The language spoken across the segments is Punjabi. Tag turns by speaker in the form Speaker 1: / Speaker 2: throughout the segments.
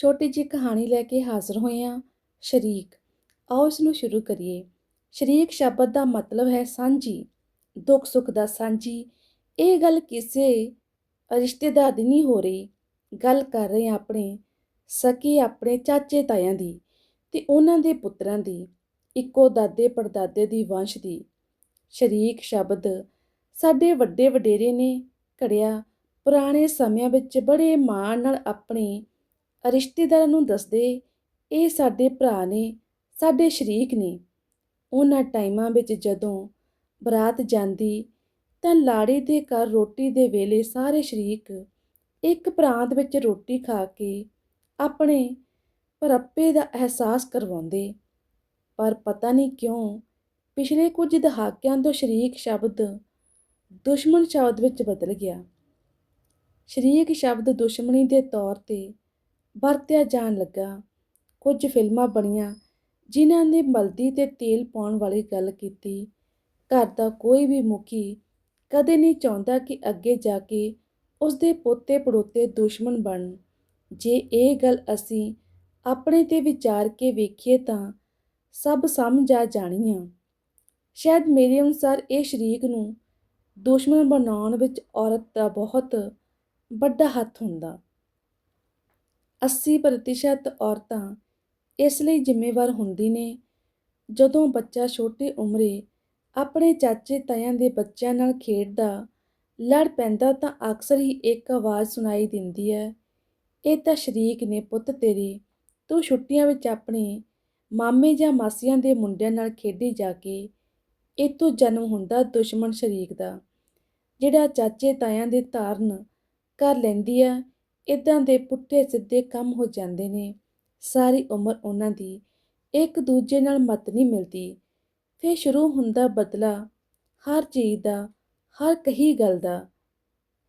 Speaker 1: ਛੋਟੀ ਜਿਹੀ ਕਹਾਣੀ ਲੈ ਕੇ ਹਾਜ਼ਰ ਹੋਏ ਹਾਂ। ਸ਼ਰੀਕ, ਆਓ ਇਸ ਨੂੰ ਸ਼ੁਰੂ ਕਰੀਏ। ਸ਼ਰੀਕ ਸ਼ਬਦ ਦਾ ਮਤਲਬ ਹੈ ਸਾਂਝੀ, ਦੁੱਖ ਸੁੱਖ ਦਾ ਸਾਂਝੀ। ਇਹ ਗੱਲ ਕਿਸੇ ਰਿਸ਼ਤੇਦਾਰ ਦੀ ਨਹੀਂ ਹੋ ਰਹੀ। ਗੱਲ ਕਰ ਰਹੇ ਆਪਣੇ ਸਕੇ ਆਪਣੇ ਚਾਚੇ ਤਾਇਆਂ ਦੀ ਤੇ ਉਹਨਾਂ ਦੇ ਪੁੱਤਰਾਂ ਦੀ, ਇੱਕੋ ਦਾਦੇ ਪੜਦਾਦੇ ਦੀ ਵੰਸ਼ ਦੀ। ਸ਼ਰੀਕ ਸ਼ਬਦ ਸਾਡੇ ਵੱਡੇ ਵਡੇਰੇ ਨੇ ਘੜਿਆ ਪੁਰਾਣੇ ਸਮਿਆਂ ਵਿੱਚ ਬੜੇ ਮਾਣ ਨਾਲ ਆਪਣੇ ਰਿਸ਼ਤੇਦਾਰਾਂ ਨੂੰ ਦੱਸਦੇ, ਇਹ ਸਾਡੇ ਭਰਾ ਨੇ, ਸਾਡੇ ਸ਼ਰੀਕ ਨੇ। ਉਹਨਾਂ ਟਾਈਮਾਂ ਵਿੱਚ ਜਦੋਂ ਬਰਾਤ ਜਾਂਦੀ, ਤਾਂ ਲਾੜੀ ਦੇ ਘਰ ਰੋਟੀ ਦੇ ਵੇਲੇ ਸਾਰੇ ਸ਼ਰੀਕ ਇੱਕ ਪ੍ਰਾਂਤ ਵਿੱਚ ਰੋਟੀ ਖਾ ਕੇ ਆਪਣੇ ਭਰੱਪੇ ਦਾ ਅਹਿਸਾਸ ਕਰਵਾਉਂਦੇ। ਪਰ ਪਤਾ ਨਹੀਂ ਕਿਉਂ, ਪਿਛਲੇ ਕੁਝ ਦਹਾਕਿਆਂ ਤੋਂ ਸ਼ਰੀਕ ਸ਼ਬਦ ਦੁਸ਼ਮਣ ਸ਼ਬਦ ਵਿੱਚ ਬਦਲ ਗਿਆ। ਸ਼ਰੀਕ ਸ਼ਬਦ ਦੁਸ਼ਮਣੀ ਦੇ ਤੌਰ ਤੇ ਵਰਤਿਆ ਜਾਣ ਲੱਗਾ। ਕੁਝ ਫਿਲਮਾਂ ਬਣੀਆਂ ਜਿਨ੍ਹਾਂ ਨੇ ਮਲਦੀ ਤੇ ਤੇਲ ਪਾਉਣ ਵਾਲੀ ਗੱਲ ਕੀਤੀ। ਘਰ ਦਾ ਕੋਈ ਵੀ ਮੁਖੀ ਕਦੇ ਨਹੀਂ ਚਾਹੁੰਦਾ ਕਿ ਅੱਗੇ ਜਾ ਕੇ ਉਸਦੇ ਪੋਤੇ ਪੜੋਤੇ ਦੁਸ਼ਮਣ ਬਣਨ ਜੇ ਇਹ ਗੱਲ ਅਸੀਂ ਆਪਣੇ ਤੇ ਵਿਚਾਰ ਕੇ ਵੇਖੀਏ ਤਾਂ ਸਭ ਸਮਝ ਆ ਜਾਣੀ ਆ ਸ਼ਾਇਦ ਮੇਰੇ ਅਨੁਸਾਰ ਇਹ ਸ਼ਰੀਕ ਨੂੰ ਦੁਸ਼ਮਣ ਬਣਾਉਣ ਵਿੱਚ ਔਰਤ ਦਾ ਬਹੁਤ ਵੱਡਾ ਹੱਥ ਹੁੰਦਾ। 80% ਔਰਤਾਂ ਇਸ ਲਈ ਜ਼ਿੰਮੇਵਾਰ ਹੁੰਦੀ ਨੇ। ਜਦੋਂ ਬੱਚਾ ਛੋਟੀ ਉਮਰੇ ਆਪਣੇ ਚਾਚੇ ਤਾਇਆਂ ਦੇ ਬੱਚਿਆਂ ਨਾਲ ਖੇਡਦਾ ਲੜ ਪੈਂਦਾ ਤਾਂ ਅਕਸਰ ਹੀ ਇੱਕ ਆਵਾਜ਼ ਸੁਣਾਈ ਦਿੰਦੀ ਹੈ, ਇਹ ਤਾਂ ਸ਼ਰੀਕ ਨੇ ਪੁੱਤ ਤੇਰੇ, ਤੂੰ ਛੁੱਟੀਆਂ ਵਿੱਚ ਆਪਣੇ ਮਾਮੇ ਜਾਂ ਮਾਸੀਆਂ ਦੇ ਮੁੰਡਿਆਂ ਨਾਲ ਖੇਡੀ ਜਾ ਕੇ ਇਹ ਤੋਂ ਜਨਮ ਹੁੰਦਾ ਦੁਸ਼ਮਣ ਸ਼ਰੀਕ ਦਾ, ਜਿਹੜਾ ਚਾਚੇ ਤਾਇਆਂ ਦੇ ਧਾਰਨ ਕਰ ਲੈਂਦੀ ਹੈ ਇਦਾਂ ਦੇ ਪੁੱਠੇ ਸਿੱਧੇ ਕੰਮ ਹੋ ਜਾਂਦੇ ਨੇ। ਸਾਰੀ ਉਮਰ ਉਹਨਾਂ ਦੀ ਇੱਕ ਦੂਜੇ ਨਾਲ ਮਤ ਨਹੀਂ ਮਿਲਦੀ। ਫਿਰ ਸ਼ੁਰੂ ਹੁੰਦਾ ਬਦਲਾ ਹਰ ਚੀਜ਼ ਦਾ, ਹਰ ਕਹੀ ਗੱਲ ਦਾ।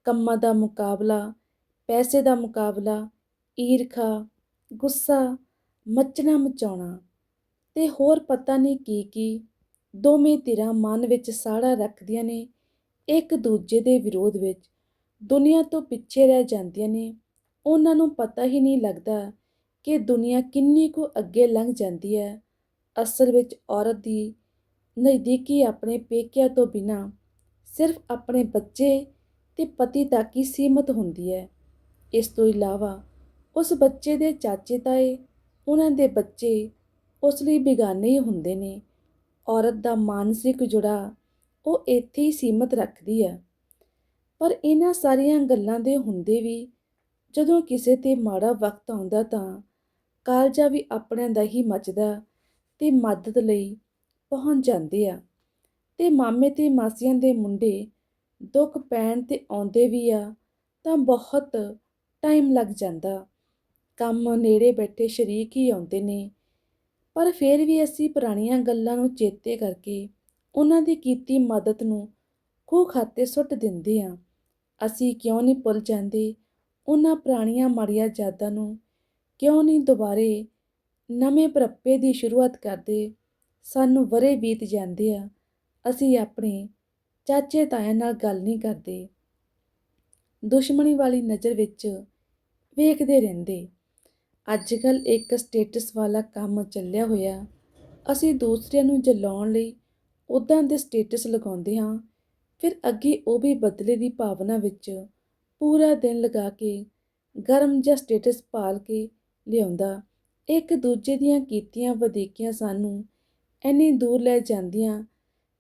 Speaker 1: ਕੰਮਾਂ ਦਾ ਮੁਕਾਬਲਾ, ਪੈਸੇ ਦਾ ਮੁਕਾਬਲਾ, ਈਰਖਾ, ਗੁੱਸਾ, ਮੱਚਣਾ ਮਚਾਉਣਾ ਤੇ ਹੋਰ ਪਤਾ ਨਹੀਂ ਕੀ ਕੀ ਦੋਵੇਂ ਧਿਰਾਂ ਮਨ ਵਿੱਚ ਸਾੜਾ ਰੱਖਦੀਆਂ ਨੇ। ਇੱਕ ਦੂਜੇ ਦੇ ਵਿਰੋਧ ਵਿੱਚ ਦੁਨੀਆ ਤੋਂ ਪਿੱਛੇ ਰਹਿ ਜਾਂਦੀਆਂ ਨੇ। ਉਹਨਾਂ ਨੂੰ ਪਤਾ ਹੀ ਨਹੀਂ ਲੱਗਦਾ ਕਿ ਦੁਨੀਆ ਕਿੰਨੀ ਕੁ ਅੱਗੇ ਲੰਘ ਜਾਂਦੀ ਹੈ। ਅਸਲ ਵਿੱਚ ਔਰਤ ਦੀ ਨਜ਼ਦੀਕੀ ਆਪਣੇ ਪੇਕਿਆਂ ਤੋਂ ਬਿਨਾ ਸਿਰਫ ਆਪਣੇ ਬੱਚੇ ਤੇ ਪਤੀ ਤੱਕ ਹੀ ਸੀਮਤ ਹੁੰਦੀ ਹੈ। ਇਸ ਤੋਂ ਇਲਾਵਾ ਉਸ ਬੱਚੇ ਦੇ ਚਾਚੇ ਤਾਏ, ਉਹਨਾਂ ਦੇ ਬੱਚੇ ਉਸ ਲਈ ਬਿਗਾਨੇ ਹੀ ਹੁੰਦੇ ਨੇ। ਔਰਤ ਦਾ ਮਾਨਸਿਕ ਜੁੜਾ ਉਹ ਇੱਥੇ ਹੀ ਸੀਮਤ ਰੱਖਦੀ ਹੈ। ਪਰ ਇਹਨਾਂ ਸਾਰੀਆਂ ਗੱਲਾਂ ਦੇ ਹੁੰਦੇ ਵੀ ਜਦੋਂ ਕਿਸੇ ਤੇ ਮਾੜਾ ਵਕਤ ਆਉਂਦਾ ਤਾਂ ਕਾਲਜਾ ਵੀ ਆਪਣਿਆਂ ਦਾ ਹੀ ਮੱਚਦਾ ਤੇ ਮਦਦ ਲਈ ਪਹੁੰਚ ਜਾਂਦੇ ਆ। ਤੇ ਮਾਮੇ ਤੇ ਮਾਸੀਆਂ ਦੇ ਮੁੰਡੇ ਦੁੱਖ ਪੈਣ ਤੇ ਆਉਂਦੇ ਵੀ ਆ ਤਾਂ ਬਹੁਤ ਟਾਈਮ ਲੱਗ ਜਾਂਦਾ। ਕੰਮ ਨੇੜੇ ਬੈਠੇ ਸ਼ਰੀਕ ਹੀ ਆਉਂਦੇ ਨੇ। ਪਰ ਫਿਰ ਵੀ ਅਸੀਂ ਪੁਰਾਣੀਆਂ ਗੱਲਾਂ ਨੂੰ ਚੇਤੇ ਕਰਕੇ ਉਹਨਾਂ ਦੀ ਕੀਤੀ ਮਦਦ ਨੂੰ ਖੂਹ ਖਾਤੇ ਸੁੱਟ ਦਿੰਦੇ ਆ। ਅਸੀਂ ਕਿਉਂ ਨਹੀਂ ਭੁੱਲ ਜਾਂਦੇ ਉਹਨਾਂ ਪੁਰਾਣੀਆਂ ਮਾੜੀਆਂ ਯਾਦਾਂ ਨੂੰ ਕਿਉਂ ਨਹੀਂ ਦੁਬਾਰੇ ਨਵੇਂ ਪ੍ਰੱਪੇ ਦੀ ਸ਼ੁਰੂਆਤ ਕਰਦੇ ਸਾਨੂੰ ਵਰੇ ਬੀਤ ਜਾਂਦੇ ਆ, ਅਸੀਂ ਆਪਣੇ ਚਾਚੇ ਤਾਇਆਂ ਨਾਲ ਗੱਲ ਨਹੀਂ ਕਰਦੇ। ਦੁਸ਼ਮਣੀ ਵਾਲੀ ਨਜ਼ਰ ਵਿੱਚ ਵੇਖਦੇ ਰਹਿੰਦੇ। ਅੱਜ ਕੱਲ ਇੱਕ ਸਟੇਟਸ ਵਾਲਾ ਕੰਮ ਚੱਲਿਆ ਹੋਇਆ। ਅਸੀਂ ਦੂਸਰਿਆਂ ਨੂੰ ਜਲਾਉਣ ਲਈ ਉਦਾਂ ਦੇ ਸਟੇਟਸ ਲਗਾਉਂਦੇ ਹਾਂ, ਫਿਰ ਅੱਗੇ ਉਹ ਵੀ ਬਦਲੇ ਦੀ ਭਾਵਨਾ ਵਿੱਚ ਪੂਰਾ ਦਿਨ ਲਗਾ ਕੇ ਗਰਮ ਜਾਂ ਸਟੇਟਸ ਪਾਲ ਕੇ ਲਿਆਉਂਦਾ। ਇੱਕ ਦੂਜੇ ਦੀਆਂ ਕੀਤੀਆਂ ਵਧੀਕੀਆਂ ਸਾਨੂੰ ਇੰਨੀ ਦੂਰ ਲੈ ਜਾਂਦੀਆਂ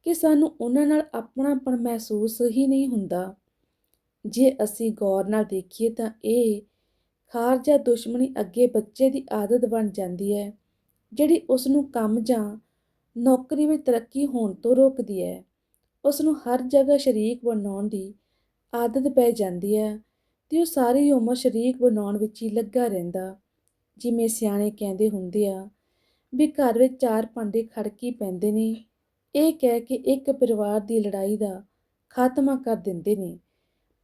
Speaker 1: ਕਿ ਸਾਨੂੰ ਉਹਨਾਂ ਨਾਲ ਆਪਣਾਪਣ ਮਹਿਸੂਸ ਹੀ ਨਹੀਂ ਹੁੰਦਾ। ਜੇ ਅਸੀਂ ਗੌਰ ਨਾਲ ਦੇਖੀਏ ਤਾਂ ਇਹ ਖਾਰ ਜਾਂ ਦੁਸ਼ਮਣੀ ਅੱਗੇ ਬੱਚੇ ਦੀ ਆਦਤ ਬਣ ਜਾਂਦੀ ਹੈ, ਜਿਹੜੀ ਉਸ ਨੂੰ ਕੰਮ ਜਾਂ ਨੌਕਰੀ ਵਿੱਚ ਤਰੱਕੀ ਹੋਣ ਤੋਂ ਰੋਕਦੀ ਹੈ। ਉਸ ਨੂੰ ਹਰ ਜਗ੍ਹਾ ਸ਼ਰੀਕ ਬਣਾਉਣ ਦੀ ਆਦਤ ਪੈ ਜਾਂਦੀ ਹੈ ਤੇ ਉਹ ਸਾਰੀ ਉਮਰ ਸ਼ਰੀਕ ਬਣਾਉਣ ਵਿੱਚ ਹੀ ਲੱਗਾ ਰਹਿੰਦਾ। ਜਿਵੇਂ ਸਿਆਣੇ ਕਹਿੰਦੇ ਹੁੰਦੇ ਆ ਵੀ ਘਰ ਵਿੱਚ ਚਾਰ ਭਾਂਡੇ ਖੜਕੀ ਪੈਂਦੇ ਨੇ। ਇਹ ਕਹਿ ਕੇ ਇੱਕ ਪਰਿਵਾਰ ਦੀ ਲੜਾਈ ਦਾ ਖਾਤਮਾ ਕਰ ਦਿੰਦੇ ਨੇ।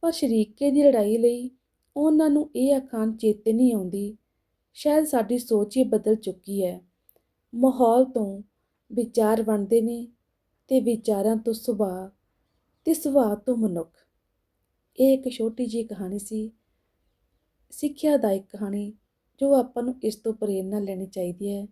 Speaker 1: ਪਰ ਸ਼ਰੀਕੇ ਦੀ ਲੜਾਈ ਲਈ ਉਹਨਾਂ ਨੂੰ ਇਹ ਅਖਾਣ ਚੇਤੇ ਨਹੀਂ ਆਉਂਦੀ, ਸ਼ਾਇਦ ਸਾਡੀ ਸੋਚ ਹੀ ਬਦਲ ਚੁੱਕੀ ਹੈ। ਮਾਹੌਲ ਤੋਂ ਵਿਚਾਰ ਬਣਦੇ ਨੇ ਤੇ ਵਿਚਾਰਾਂ ਤੋਂ ਸੁਭਾਅ ਤੇ ਸੁਭਾਅ ਤੋਂ ਮਨੁੱਖ। ਇਹ ਇੱਕ ਛੋਟੀ ਜਿਹੀ ਕਹਾਣੀ ਸੀ, ਸਿੱਖਿਆ ਸਿੱਖਿਆਦਾਇਕ ਕਹਾਣੀ ਜੋ ਆਪਾਂ ਨੂੰ ਇਸ ਤੋਂ ਪ੍ਰੇਰਨਾ ਲੈਣੀ ਚਾਹੀਦੀ ਹੈ।